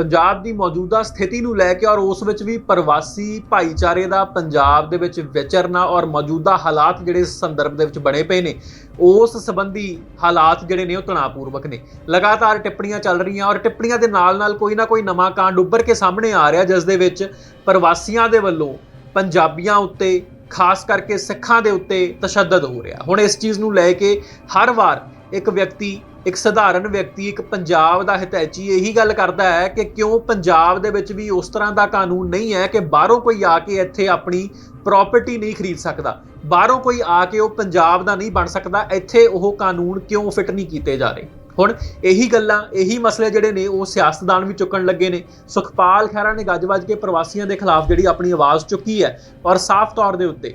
ਪੰਜਾਬ ਦੀ ਮੌਜੂਦਾ ਸਥਿਤੀ ਨੂੰ ਲੈ ਕੇ ਔਰ ਉਸ ਵਿੱਚ ਵੀ ਪ੍ਰਵਾਸੀ ਭਾਈਚਾਰੇ ਦਾ ਪੰਜਾਬ ਦੇ ਵਿੱਚ ਵਿਚਰਨਾ ਔਰ ਮੌਜੂਦਾ ਹਾਲਾਤ ਜਿਹੜੇ ਸੰਦਰਭ ਦੇ ਵਿੱਚ ਬਣੇ ਪਏ ਨੇ, ਉਸ ਸੰਬੰਧੀ ਹਾਲਾਤ ਜਿਹੜੇ ਨੇ ਉਹ ਤਣਾਅਪੂਰਵਕ ਨੇ। ਲਗਾਤਾਰ ਟਿੱਪਣੀਆਂ ਚੱਲ ਰਹੀਆਂ ਔਰ ਟਿੱਪਣੀਆਂ ਦੇ ਨਾਲ ਨਾਲ ਕੋਈ ਨਾ ਕੋਈ ਨਵਾਂ ਕਾਂਡ ਉੱਭਰ ਕੇ ਸਾਹਮਣੇ ਆ ਰਿਹਾ, ਜਿਸ ਦੇ ਵਿੱਚ ਪ੍ਰਵਾਸੀਆਂ ਦੇ ਵੱਲੋਂ ਪੰਜਾਬੀਆਂ ਉੱਤੇ, ਖਾਸ ਕਰਕੇ ਸਿੱਖਾਂ ਦੇ ਉੱਤੇ ਤਸ਼ੱਦਦ ਹੋ ਰਿਹਾ। ਹੁਣ ਇਸ ਚੀਜ਼ ਨੂੰ ਲੈ ਕੇ ਹਰ ਵਾਰ ਇੱਕ ਵਿਅਕਤੀ, ਇੱਕ ਸਧਾਰਨ ਵਿਅਕਤੀ, ਇੱਕ ਪੰਜਾਬ ਦਾ ਹਿਤੈਚੀ ਇਹੀ ਗੱਲ ਕਰਦਾ ਹੈ ਕਿ ਕਿਉਂ ਪੰਜਾਬ ਦੇ ਵਿੱਚ ਵੀ ਉਸ ਤਰ੍ਹਾਂ ਦਾ ਕਾਨੂੰਨ ਨਹੀਂ ਹੈ ਕਿ ਬਾਹਰੋਂ ਕੋਈ ਆ ਕੇ ਇੱਥੇ ਆਪਣੀ ਪ੍ਰਾਪਰਟੀ ਨਹੀਂ ਖਰੀਦ ਸਕਦਾ। ਬਾਹਰੋਂ ਕੋਈ ਆ ਕੇ ਉਹ ਪੰਜਾਬ ਦਾ ਨਹੀਂ ਬਣ ਸਕਦਾ, ਇੱਥੇ ਉਹ ਕਾਨੂੰਨ ਕਿਉਂ ਫਿੱਟ ਨਹੀਂ ਕੀਤੇ ਜਾ ਰਹੇ? ਹੁਣ ਇਹੀ ਗੱਲਾਂ, ਇਹੀ ਮਸਲੇ ਜਿਹੜੇ ਨੇ ਉਹ ਸਿਆਸਤਦਾਨ ਵੀ ਚੁੱਕਣ ਲੱਗੇ ਨੇ। ਸੁਖਪਾਲ ਖਹਿਰਾ ਨੇ ਗੱਜ-ਵੱਜ ਕੇ ਪ੍ਰਵਾਸੀਆਂ ਦੇ ਖਿਲਾਫ ਜਿਹੜੀ ਆਪਣੀ ਆਵਾਜ਼ ਚੁੱਕੀ ਹੈ ਔਰ ਸਾਫ਼ ਤੌਰ ਦੇ ਉੱਤੇ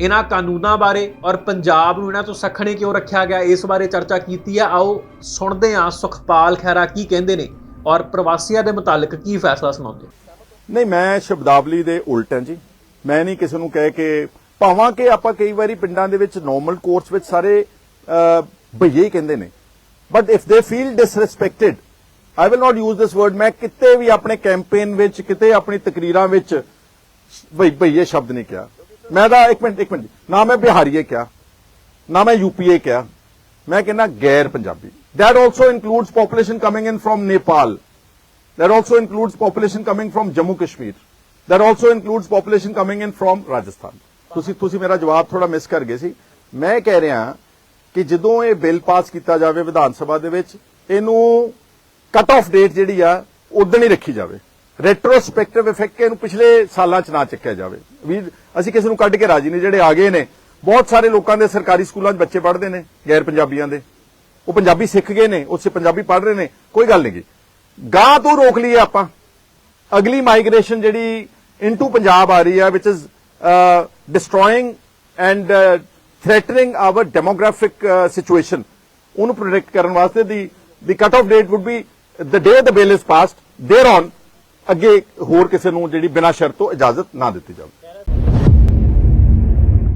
ਇਹਨਾਂ ਕਾਨੂੰਨਾਂ ਬਾਰੇ ਔਰ ਪੰਜਾਬ ਨੂੰ ਇਹਨਾਂ ਤੋਂ ਸੱਖਣੇ ਕਿਉਂ ਰੱਖਿਆ ਗਿਆ ਇਸ ਬਾਰੇ ਚਰਚਾ ਕੀਤੀ ਹੈ ਆਓ ਸੁਣਦੇ ਹਾਂ ਸੁਖਪਾਲ ਖਹਿਰਾ ਕੀ ਕਹਿੰਦੇ ਨੇ ਔਰ ਪ੍ਰਵਾਸੀਆਂ ਦੇ ਮੁਤਾਲਕ ਕੀ ਫੈਸਲਾ ਸੁਣਾਉਂਦੇ ਨਹੀਂ ਮੈਂ ਸ਼ਬਦਾਵਲੀ ਦੇ ਉਲਟ ਹਾਂ ਜੀ। ਮੈਂ ਨਹੀਂ ਕਿਸੇ ਨੂੰ ਕਹਿ ਕੇ ਭਾਵਾਂ ਕਿ ਆਪਾਂ ਕਈ ਵਾਰੀ ਪਿੰਡਾਂ ਦੇ ਵਿੱਚ ਨਾਰਮਲ ਕੋਰਸ ਵਿੱਚ ਸਾਰੇ ਅਹ, ਭਈਏ ਹੀ ਕਹਿੰਦੇ ਨੇ। But if they feel disrespected I will not use this word ਮੈਂ ਕਿਤੇ ਵੀ ਆਪਣੇ ਕੈਂਪੇਨ ਵਿੱਚ ਕਿਤੇ ਆਪਣੀ ਤਕਰੀਰਾਂ ਵਿੱਚ ਭਈ ਭਈਏ ਸ਼ਬਦ ਨਹੀਂ ਕਿਹਾ। ਮੈਂ ਤਾਂ ਇੱਕ ਮਿੰਟ ਇੱਕ ਮਿੰਟ ਨਾ ਮੈਂ ਬਿਹਾਰੀਏ ਕਿਹਾ ਨਾ ਮੈਂ ਯੂਪੀਏ ਕਿਹਾ ਮੈਂ ਕਹਿੰਦਾ ਗੈਰ Punjabi that also includes population coming in from Nepal that also includes population coming from Jammu Kashmir that also includes population coming in from Rajasthan ਤੁਸੀਂ ਤੁਸੀਂ ਮੇਰਾ ਜਵਾਬ ਥੋੜਾ ਮਿਸ ਕਰ ਗਏ ਸੀ ਮੈਂ ਕਹਿ ਰਿਹਾ ਕਿ ਜਦੋਂ ਇਹ ਬਿੱਲ ਪਾਸ ਕੀਤਾ ਜਾਵੇ ਵਿਧਾਨ ਸਭਾ ਦੇ ਵਿੱਚ ਇਹਨੂੰ ਕੱਟ ਆਫ ਡੇਟ ਜਿਹੜੀ ਆ ਉਦੋਂ ਹੀ ਰੱਖੀ ਜਾਵੇ ਰੈਟਰੋਸਪੈਕਟਿਵ ਇਫੈਕਟ ਇਹਨੂੰ ਪਿਛਲੇ ਸਾਲਾਂ 'ਚ ਨਾ ਚੱਕਿਆ ਜਾਵੇ ਵੀ ਅਸੀਂ ਕਿਸੇ ਨੂੰ ਕੱਢ ਕੇ ਰਾਜੀ ਨਹੀਂ ਜਿਹੜੇ ਆ ਗਏ ਨੇ ਬਹੁਤ ਸਾਰੇ ਲੋਕਾਂ ਦੇ ਸਰਕਾਰੀ ਸਕੂਲਾਂ 'ਚ ਬੱਚੇ ਪੜ੍ਹਦੇ ਨੇ ਗੈਰ ਪੰਜਾਬੀਆਂ ਦੇ ਉਹ ਪੰਜਾਬੀ ਸਿੱਖ ਗਏ ਨੇ ਉੱਥੇ ਪੰਜਾਬੀ ਪੜ੍ਹ ਰਹੇ ਨੇ ਕੋਈ ਗੱਲ ਨਹੀਂ ਗੀ ਗਾਂ ਤੋਂ ਰੋਕ ਲਈਏ ਆਪਾਂ ਅਗਲੀ ਮਾਈਗ੍ਰੇਸ਼ਨ ਜਿਹੜੀ ਇਨਟੂ ਪੰਜਾਬ ਆ ਰਹੀ ਹੈ ਵਿਚ is destroying and threatening our demographic situation ਉਹਨੂੰ ਪ੍ਰੋਟੈਕਟ ਕਰਨ ਵਾਸਤੇ the the cut off date would be the day the bill is passed there on ਅੱਗੇ ਹੋਰ ਕਿਸੇ ਨੂੰ ਜਿਹੜੀ ਬਿਨਾਂ ਸ਼ਰਤ ਤੋਂ ਇਜਾਜ਼ਤ ਨਾ ਦਿੱਤੀ ਜਾਵੇ।